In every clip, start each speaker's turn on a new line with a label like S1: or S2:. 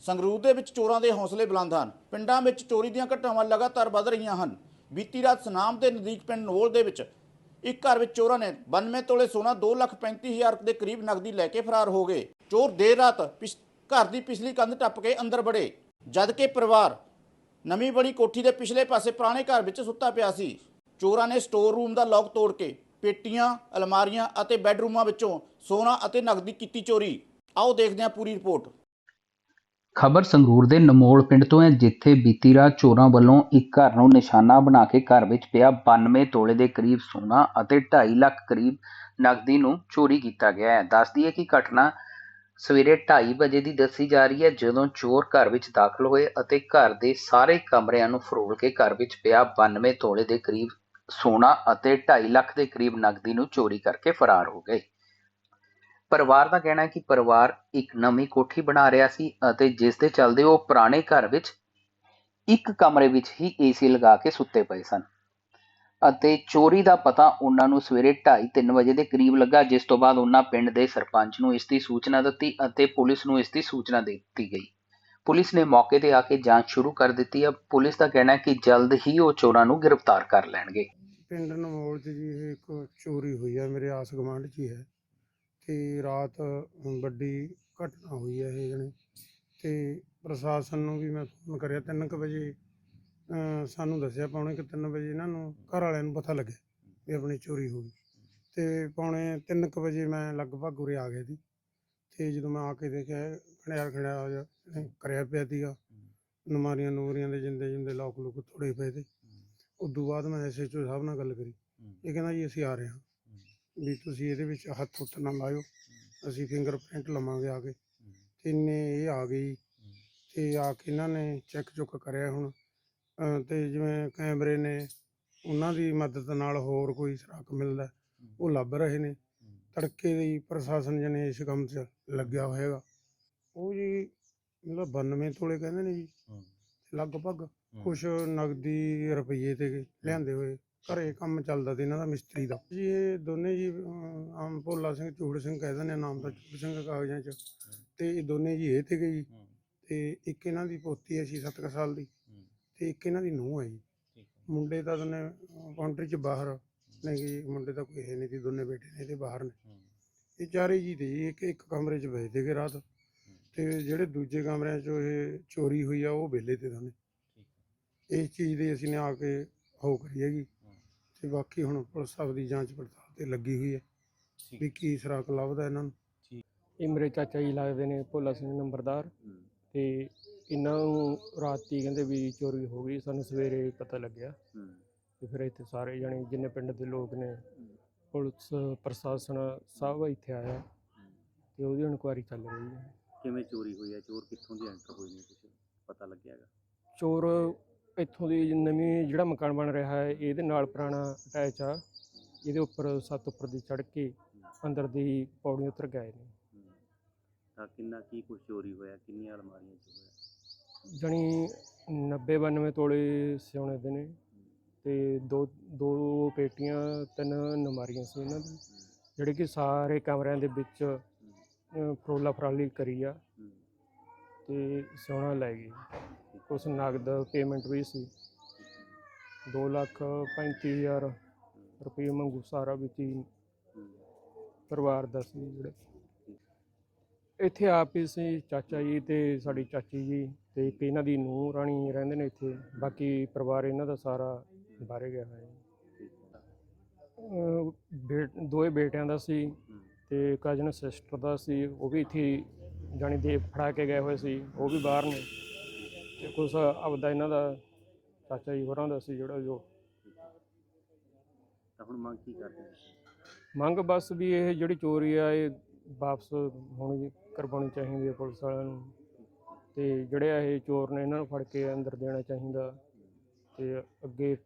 S1: ਸੰਗਰੂਰ ਦੇ ਵਿੱਚ ਚੋਰਾਂ ਦੇ ਹੌਸਲੇ ਬੁਲੰਦ ਹਨ। ਪਿੰਡਾਂ ਵਿੱਚ ਚੋਰੀ ਦੀਆਂ ਘਟਨਾਵਾਂ ਲਗਾਤਾਰ ਵੱਧ ਰਹੀਆਂ ਹਨ। ਬੀਤੀ ਰਾਤ ਸਨਾਮ ਦੇ ਨਜ਼ਦੀਕ ਪਿੰਡ ਨੋਲ ਦੇ ਵਿੱਚ ਇੱਕ ਘਰ ਵਿੱਚ ਚੋਰਾਂ ਨੇ 92 ਤੋਲੇ ਸੋਨਾ 235000 ਦੇ ਕਰੀਬ ਨਕਦੀ ਲੈ ਕੇ ਫਰਾਰ ਹੋ ਗਏ। ਚੋਰ ਦੇਰ ਰਾਤ ਪਿਛ- ਘਰ ਦੀ ਪਿਛਲੀ ਕੰਧ ਟੱਪ ਕੇ ਅੰਦਰ ਵੜੇ। ਜਦ ਕਿ ਪਰਿਵਾਰ ਨਵੀਂ ਬਣੀ ਕੋਠੀ ਦੇ ਪਿਛਲੇ ਪਾਸੇ ਪੁਰਾਣੇ ਘਰ ਵਿੱਚ ਸੁੱਤਾ ਪਿਆ ਸੀ। ਚੋਰਾਂ ਨੇ ਸਟੋਰ ਰੂਮ ਦਾ ਲੌਕ ਤੋੜ ਕੇ ਪੇਟੀਆਂ, ਅਲਮਾਰੀਆਂ ਅਤੇ ਬੈੱਡਰੂਮਾਂ ਵਿੱਚੋਂ ਸੋਨਾ ਅਤੇ ਨਕਦੀ ਕੀਤੀ ਚੋਰੀ। ਆਓ ਦੇਖਦੇ ਹਾਂ ਪੂਰੀ ਰਿਪੋਰਟ।
S2: ਖਬਰ ਸੰਗਰੂਰ ਦੇ ਨਮੋਲ ਪਿੰਡ ਤੋਂ ਹੈ, ਜਿੱਥੇ ਬੀਤੀ ਰਾਤ ਚੋਰਾਂ ਵੱਲੋਂ ਇੱਕ ਘਰ ਨੂੰ ਨਿਸ਼ਾਨਾ ਬਣਾ ਕੇ ਘਰ ਵਿੱਚ ਪਿਆ 92 ਤੋਲੇ ਦੇ ਕਰੀਬ ਸੋਨਾ ਅਤੇ 2.5 ਲੱਖ ਕਰੀਬ ਨਕਦੀ ਨੂੰ ਚੋਰੀ ਕੀਤਾ ਗਿਆ ਹੈ। ਦੱਸਦੀ ਹੈ ਕਿ ਘਟਨਾ ਸਵੇਰੇ 2:30 ਵਜੇ ਦੀ ਦੱਸੀ ਜਾ ਰਹੀ ਹੈ, ਜਦੋਂ ਚੋਰ ਘਰ ਵਿੱਚ ਦਾਖਲ ਹੋਏ ਅਤੇ ਘਰ ਦੇ ਸਾਰੇ ਕਮਰਿਆਂ ਨੂੰ ਫਰੋਲ ਕੇ ਘਰ ਵਿੱਚ ਪਿਆ 92 ਤੋਲੇ ਦੇ ਕਰੀਬ ਸੋਨਾ ਅਤੇ 2.5 ਲੱਖ ਦੇ ਕਰੀਬ ਨਕਦੀ ਨੂੰ ਚੋਰੀ ਕਰਕੇ ਫਰਾਰ ਹੋ ਗਏ। ਪਰਿਵਾਰ ਦਾ ਕਹਿਣਾ ਹੈ ਕਿ ਪਰਿਵਾਰ ਇੱਕ ਨਵੀਂ ਕੋਠੀ ਬਣਾ ਰਿਹਾ ਸੀ ਅਤੇ ਜਿਸ ਦੇ ਚੱਲਦੇ ਉਹ ਪੁਰਾਣੇ ਘਰ ਵਿੱਚ ਇੱਕ ਕਮਰੇ ਵਿੱਚ ਹੀ ਏਸੀ ਲਗਾ ਕੇ ਸੁੱਤੇ ਪਏ ਸਨ। ਅਤੇ ਚੋਰੀ ਦਾ ਪਤਾ ਉਹਨਾਂ ਨੂੰ ਸਵੇਰੇ 2:30 ਵਜੇ ਦੇ ਕਰੀਬ ਲੱਗਾ, ਜਿਸ ਤੋਂ ਬਾਅਦ ਉਹਨਾਂ ਪਿੰਡ ਦੇ ਸਰਪੰਚ ਨੂੰ ਇਸ ਦੀ ਸੂਚਨਾ ਦਿੱਤੀ ਅਤੇ ਪੁਲਿਸ ਨੂੰ ਇਸ ਦੀ ਸੂਚਨਾ ਦੇ ਦਿੱਤੀ ਗਈ। ਪੁਲਿਸ ਨੇ ਮੌਕੇ ਤੇ ਆ ਕੇ ਜਾਂਚ ਸ਼ੁਰੂ ਕਰ ਦਿੱਤੀ। ਹੈ ਪੁਲਿਸ ਦਾ ਕਹਿਣਾ ਹੈ ਕਿ ਜਲਦ ਹੀ ਉਹ ਚੋਰਾਂ ਨੂੰ ਗ੍ਰਿਫਤਾਰ ਕਰ ਲੈਣਗੇ।
S3: ਪਿੰਡ ਨਮੋਲ 'ਚ ਜੀ ਇਹ ਇੱਕ ਚੋਰੀ ਹੋਈ ਹੈ ਮੇਰੇ ਆਸ ਗੁਆਂਢ 'ਚ ਹੀ ਹੈ। ਤੇ ਰਾਤ ਵੱਡੀ ਘਟਨਾ ਹੋਈ ਹੈ ਇਹ ਜਣੇ। ਤੇ ਪ੍ਰਸ਼ਾਸਨ ਨੂੰ ਵੀ ਮੈਂ ਫੋਨ ਕਰਿਆ 3:00 ਵਜੇ। ਸਾਨੂੰ ਦੱਸਿਆ ਪੌਣੇ ਕਿ 3 ਵਜੇ ਇਹਨਾਂ ਨੂੰ ਘਰ ਵਾਲਿਆਂ ਨੂੰ ਪਤਾ ਲੱਗਿਆ ਵੀ ਆਪਣੀ ਚੋਰੀ ਹੋ ਗਈ। ਤੇ ਪੌਣੇ 3:00 ਵਜੇ ਮੈਂ ਲਗਭਗ ਉਰੇ ਆ ਗਿਆ ਸੀ। ਤੇ ਜਦੋਂ ਮੈਂ ਆ ਕੇ ਦੇਖਿਆ ਖੜਿਆਰ ਖੜਿਆ ਜਿਹਾ ਕਰਿਆ ਪਿਆ ਸੀਗਾ। ਨਮਾਰੀਆਂ ਨੂਰੀਆਂ ਦੇ ਜਿੰਦੇ ਜਿੰਦੇ ਲੋਕ ਲੋਕ ਤੋੜੇ ਪਏ ਤੇ। ਉਦੋਂ ਬਾਅਦ ਮੈਂ ਐਸਐਚਓ ਸਾਹਿਬ ਨਾਲ ਗੱਲ ਕਰੀ। ਇਹ ਕਹਿੰਦਾ ਜੀ ਅਸੀਂ ਆ ਰਹੇ ਹਾਂ। ਵੀ ਤੁਸੀਂ ਇਹਦੇ ਵਿੱਚ ਹੱਥ ਹੁੱਥ ਨਾ ਲਾਇਓ। ਅਸੀਂ ਫਿੰਗਰਪ੍ਰਿੰਟ ਲਵਾਂਗੇ ਆ ਕੇ। ਤੇ ਇੰਨੇ ਇਹ ਆ ਗਈ ਤੇ ਆ ਕੇ ਇਹਨਾਂ ਨੇ ਚੈੱਕ ਚੁੱਕ ਕਰਿਆ ਹੁਣ। ਅਹ ਤੇ ਜਿਵੇਂ ਕੈਮਰੇ ਨੇ ਉਹਨਾਂ ਦੀ ਮਦਦ ਨਾਲ ਹੋਰ ਕੋਈ ਸੁਰਾਖ ਮਿਲਦਾ ਉਹ ਲੱਭ ਰਹੇ ਨੇ। ਤੜਕੇ ਦੀ ਪ੍ਰਸ਼ਾਸਨ ਜਨੇ ਇਸ ਕੰਮ 'ਚ ਲੱਗਿਆ ਹੋਏਗਾ ਉਹ ਜੀ ਮਤਲਬ 92 ਤੋਲੇ ਕਹਿੰਦੇ ਨੇ ਜੀ। ਲਗਭਗ ਕੁਛ ਨਗਦੀ ਰੁਪਈਏ ਤੇ ਲਿਆਂਦੇ ਹੋਏ। ਘਰੇ ਕੰਮ ਚੱਲਦਾ ਤੇ ਇਹਨਾਂ ਦਾ ਮਿਸਤਰੀ ਦਾ। ਜੀ ਇਹ ਦੋਨੇ ਜੀ ਅਮ, ਆਮ ਭੋਲਾ ਸਿੰਘ ਚੂੜ ਸਿੰਘ ਕਹਿ ਦਿੰਦੇ ਆ ਨਾਮ ਤਾਂ ਚੂੜ ਸਿੰਘ ਕਾਗਜ਼ਾਂ 'ਚ। ਤੇ ਇਹ ਦੋਨੇ ਜੀ ਇਹ ਤੇ ਗਈ ਤੇ ਇੱਕ ਇਹਨਾਂ ਦੀ ਪੋਤੀ ਹੈ 6-7 ਸਾਲ ਦੀ। ਤੇ ਇੱਕ ਇਹਨਾਂ ਦੀ ਨੂੰਹ ਹੈ ਜੀ। ਮੁੰਡੇ ਤਾਂ ਦੋਨੇ ਕਾਉਂਟਰੀ 'ਚ ਬਾਹਰ ਨੇ ਜੀ। ਮੁੰਡੇ ਤਾਂ ਕੋਈ ਹੈ ਨਹੀਂ ਸੀ ਦੋਨੇ ਬੇਟੇ ਨੇ ਤੇ ਬਾਹਰ ਨੇ। ਇਹ ਚਾਰੇ ਜੀ ਤੇ ਜੀ ਇੱਕ ਇੱਕ ਕਮਰੇ 'ਚ ਬੈਠ ਕੇ ਰਾਤ। ਤੇ ਜਿਹੜੇ ਦੂਜੇ ਕਮਰਿਆਂ 'ਚ ਇਹ ਚੋਰੀ ਹੋਈ ਆ ਉਹ ਵਿਹਲੇ ਤੇ ਦੋਨੇ ਇਸ ਚੀਜ਼ ਦੀ ਅਸੀਂ ਨੇ ਆ ਕੇ ਹੋ ਕਰੀ ਹੈਗੀ। ਤੇ ਬਾਕੀ ਹੁਣ ਪੁਲਿਸ ਸਾਹਿਬ ਦੀ ਜਾਂਚ ਪੜਤਾਲ ਤੇ ਲੱਗੀ ਹੋਈ ਹੈ ਵੀ ਕੀ ਸਰਾਕ ਲੱਭਦਾ ਇਹਨਾਂ ਨੂੰ।
S4: ਇਹ ਮੇਰੇ ਚਾਚਾ ਜੀ ਲੱਗਦੇ ਨੇ ਭੋਲਾ ਸਿੰਘ ਨੰਬਰਦਾਰ। ਤੇ ਇਹਨਾਂ ਨੂੰ ਰਾਤੀ ਕਹਿੰਦੇ ਵੀ ਚੋਰੀ ਹੋ ਗਈ ਸਾਨੂੰ ਸਵੇਰੇ ਪਤਾ ਲੱਗਿਆ। ਤੇ ਫਿਰ ਇੱਥੇ ਸਾਰੇ ਜਣੇ ਜਿੰਨੇ ਪਿੰਡ ਦੇ ਲੋਕ ਨੇ ਪੁਲਿਸ ਪ੍ਰਸ਼ਾਸਨ ਸਭ ਇੱਥੇ ਆਇਆ। ਤੇ ਉਹਦੀ ਇਨਕੁਆਇਰੀ ਚੱਲ ਰਹੀ ਹੈ।
S5: ਕਿਵੇਂ ਚੋਰੀ ਹੋਈ ਹੈ? ਚੋਰ ਕਿੱਥੋਂ ਦੀ ਐਂਟਰ ਹੋਏ ਨੇ ਕੁਝ ਪਤਾ ਲੱਗਿਆ ਹੈਗਾ।
S4: ਚੋਰ ਇੱਥੋਂ ਦੀ ਨਵੀਂ ਜਿਹੜਾ ਮਕਾਨ ਬਣ ਰਿਹਾ ਹੈ ਇਹਦੇ ਨਾਲ ਪੁਰਾਣਾ ਅਟੈਚ ਆ ਇਹਦੇ ਉੱਪਰ ਸੱਤ ਉੱਪਰ ਦੀ ਚੜ੍ਹ ਕੇ ਅੰਦਰ ਦੀ ਪੌੜੀ ਉਤਰ ਗਏ ਨੇ।
S5: ਤਾਂ ਕਿੰਨਾ ਕੀ ਕੁਝ ਚੋਰੀ ਹੋਇਆ ਕਿੰਨੀਆਂ ਅਲਮਾਰੀਆਂ ਚ ਹੋਇਆ
S4: ਜਣੀ 90 92 ਤੋਲੇ ਸਿਉਣੇ ਦੇ ਨੇ ਤੇ ਦੋ ਦੋ ਪੇਟੀਆਂ ਤਿੰਨ ਨਮਾਰੀਆਂ ਸੀ ਇਹਨਾਂ ਦੀ ਜਿਹੜੇ ਕਿ ਸਾਰੇ ਕਮਰਿਆਂ ਦੇ ਵਿੱਚ ਫਰੋਲਾ ਫਰਾਲੀ ਕਰੀ ਆ। ਤੇ ਸਿਉਣਾ ਲੈ ਗਈ ਕੁਛ ਨਗਦ ਪੇਮੈਂਟ ਵੀ ਸੀ। 2 ਲੱਖ 35000 ਰੁਪਏ ਮੰਗੂ ਸਾਰਾ ਵਿੱਚ ਹੀ ਪਰਿਵਾਰ ਦਾ ਸੀ ਜਿਹੜੇ। ਇੱਥੇ ਆਪ ਹੀ ਸੀ ਚਾਚਾ ਜੀ ਤੇ ਸਾਡੀ ਚਾਚੀ ਜੀ ਤੇ ਇੱਕ ਇਹਨਾਂ ਦੀ ਨੂੰਹ ਰਾਣੀ ਰਹਿੰਦੇ ਨੇ ਇੱਥੇ। ਬਾਕੀ ਪਰਿਵਾਰ ਇਹਨਾਂ ਦਾ ਸਾਰਾ ਬਾਹਰੇ ਗਿਆ ਹੋਇਆ ਹੈ ਅਹ ਦੋਏ ਬੇਟਿਆਂ ਦਾ ਸੀ
S5: ਹੂੰ।
S4: ਤੇ ਕਜ਼ਨ ਸਿਸਟਰ ਦਾ ਸੀ। ਉਹ ਵੀ ਇੱਥੇ ਜਾਣੀ ਦੇ ਫੜਾ ਕੇ ਗਏ ਹੋਏ ਸੀ। ਉਹ ਵੀ ਬਾਹਰ ਨੇ। ਤੇ ਕੁਛ ਆਪਦਾ ਇਹਨਾਂ ਦਾ ਚਾਚਾ ਜੀ ਹੋਰਾਂ ਦਾ ਸੀ ਜਿਹੜਾ ਜੋ।
S5: ਤਾਂ ਹੁਣ ਮੰਗ ਕੀ ਕਰਦੇ
S4: ਮੰਗ ਬਸ ਵੀ ਇਹ ਜਿਹੜੀ ਚੋਰੀ ਆ ਇਹ ਵਾਪਸ ਹੋਣੀ ਕਰਵਾਉਣੀ ਚਾਹੀਦੀ ਹੈ ਪੁਲਿਸ ਵਾਲਿਆਂ ਨੂੰ। ਤੇ ਜਿਹੜੇ ਆ ਇਹ ਚੋਰ ਨੇ ਇਹਨਾਂ ਨੂੰ ਫੜ ਕੇ ਅੰਦਰ ਦੇਣਾ ਚਾਹੀਦਾ ਤੇ ਅੱਗੇ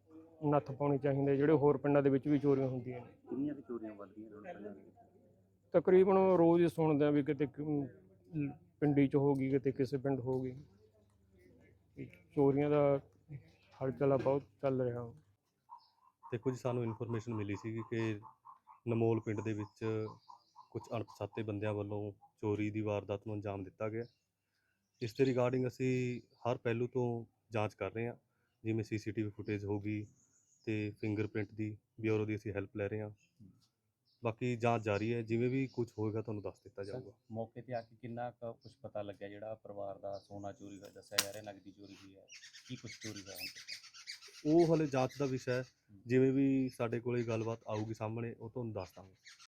S4: ਨੱਥ ਪਾਉਣੀ ਚਾਹੀਦੀ ਜਿਹੜੇ ਹੋਰ ਪਿੰਡਾਂ ਦੇ ਵਿੱਚ ਵੀ ਚੋਰੀਆਂ ਹੁੰਦੀਆਂ ਨੇ।
S5: ਕਿੰਨੀਆਂ ਕੁ ਚੋਰੀਆਂ ਵੱਧ ਰਹੀਆਂ ਨੇ ਹੁਣ ਦੇ ਵਿੱਚ?
S4: ਤਕਰੀਬਨ ਰੋਜ਼ ਹੀ ਸੁਣਦੇ ਆ ਵੀ ਕਿਤੇ ਕ- ਪਿੰਡੀ ਚ ਹੋ ਗਈ ਕਿਤੇ ਕਿਸੇ ਪਿੰਡ ਹੋ ਗਈ। ਚੋਰੀਆਂ ਦਾ ਹਲਚਲਾ ਬਹੁਤ ਚੱਲ ਰਿਹਾ।
S6: ਦੇਖੋ ਕੁਝ ਸਾਨੂੰ ਇਨਫੋਰਮੇਸ਼ਨ ਮਿਲੀ ਸੀ ਕਿ ਨਮੋਲ ਪਿੰਡ ਦੇ ਵਿੱਚ ਕੁਝ ਅਣਪਛਾਤੇ ਬੰਦਿਆਂ ਵੱਲੋਂ ਚੋਰੀ ਦੀ ਵਾਰਦਾਤ ਨੂੰ ਅੰਜਾਮ ਦਿੱਤਾ ਗਿਆ। ਇਸ ਦੇ ਰਿਗਾਰਡਿੰਗ ਅਸੀਂ ਹਰ ਪਹਿਲੂ ਤੋਂ ਜਾਂਚ ਕਰ ਰਹੇ ਹਾਂ। ਜਿਵੇਂ ਸੀਸੀਟੀਵੀ ਫੁਟੇਜ ਹੋਗੀ ਤੇ ਫਿੰਗਰਪ੍ਰਿੰਟ ਦੀ ਬਿਊਰੋ ਦੀ ਅਸੀਂ ਹੈਲਪ ਲੈ ਰਹੇ ਹਾਂ। ਬਾਕੀ ਜਾਂਚ ਜਾਰੀ ਹੈ ਜਿਵੇਂ ਵੀ ਕੁਝ ਹੋਏਗਾ ਤੁਹਾਨੂੰ ਦੱਸ ਦਿੱਤਾ ਜਾਊਗਾ।
S5: ਮੌਕੇ ਤੇ ਆ ਕੇ ਕਿੰਨਾ ਕੁਝ ਪਤਾ ਲੱਗਿਆ? ਜਿਹੜਾ ਪਰਿਵਾਰ ਦਾ ਸੋਨਾ ਚੋਰੀ ਹੋਇਆ ਦੱਸਿਆ ਜਾ ਰਿਹਾ ਨਗਦੀ ਚੋਰੀ ਹੋਈ ਹੈ ਕੀ ਕੁਝ ਚੋਰੀ ਹੋਇਆ ਹੁਣ ਤੱਕ?
S6: ਉਹ ਹਲੇ ਜਾਂਚ ਦਾ ਵਿਸ਼ਾ ਹੈ। ਜਿਵੇਂ ਵੀ ਸਾਡੇ ਕੋਲੇ ਗੱਲਬਾਤ ਆਊਗੀ ਸਾਹਮਣੇ ਉਹ ਤੁਹਾਨੂੰ ਦੱਸ ਦਾਂਗੇ।